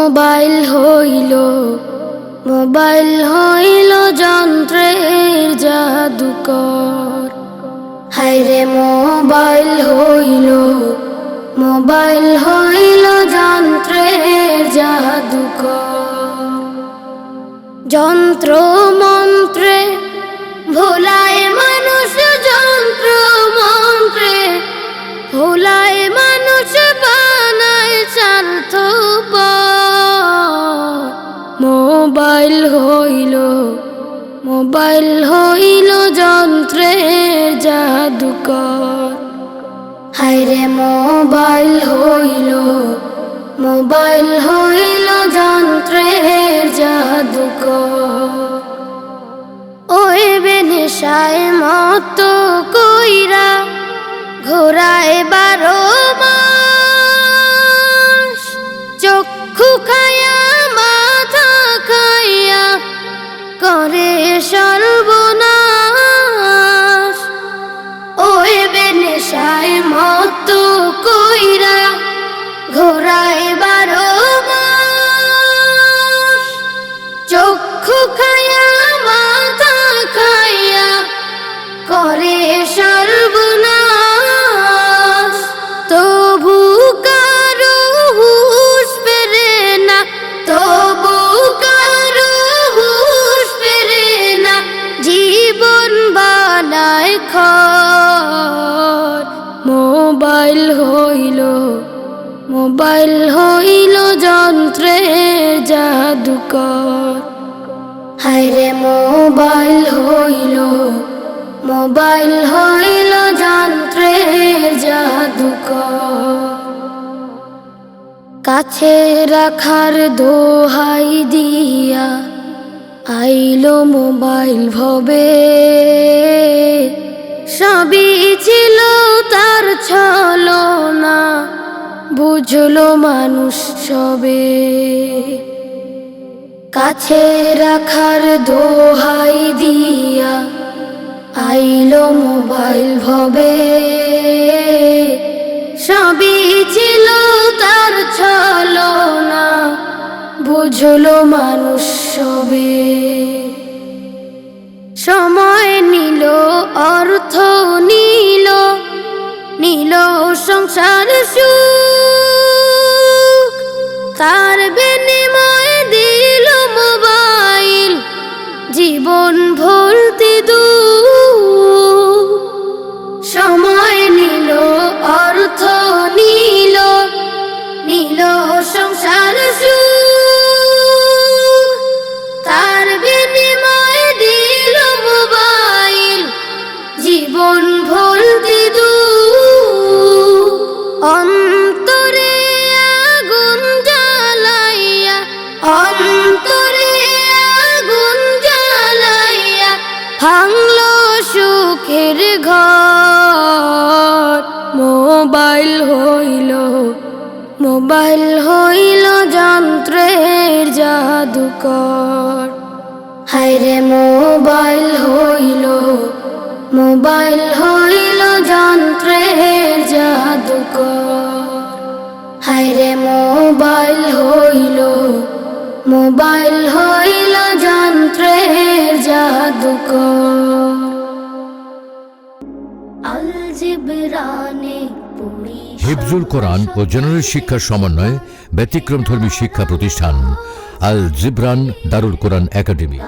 Mobile হইল mobile হইল যন্ত্রের জাদুকর। হাইরে মোবাইল হইল মোবাইল হইল যন্ত্রের জাদুকর। যন্ত্র মোবাইল হইল মোবাইল হইল যন্ত্রের জাদুকর। হায়রে মোবাইল হইল মোবাইল হইল যন্ত্রের shine on মোবাইল হইল মোবাইল হইল যন্ত্রের জাদুকর। হায়রে মোবাইল হইল মোবাইল হইল যন্ত্রের জাদুকর। কাছে রাখার দোহাই দিয়া আইলো মোবাইল ভবে। সবই ছিল তার না বুঝলো মানুষ সবে। কাছে রাখার দোহাই দিয়া আইলো মোবাইল ভবে। সবই ছিল তার ছলো না বুঝলো মানুষ সবে। সময় নিল, অর্থ নিল নিল সংসার সুখ। তার বিনিময় দিল মোবাইল। জীবন ভর্তি সুখের ঘর। মোবাইল হইল মোবাইল হইল যন্ত্রের জাদুকর। হায়রে মোবাইল হইল মোবাইল হইল যন্ত্রের জাদুকর। হায়রে মোবাইল হইল মোবাইল হইল যন্ত্রের জাদুকর। হিফজুল কোরআন ও জেনারেল শিক্ষার সমন্বয়ে ব্যতিক্রমধর্মী শিক্ষা প্রতিষ্ঠান আল জিবরান দারুল কোরআন একাডেমি।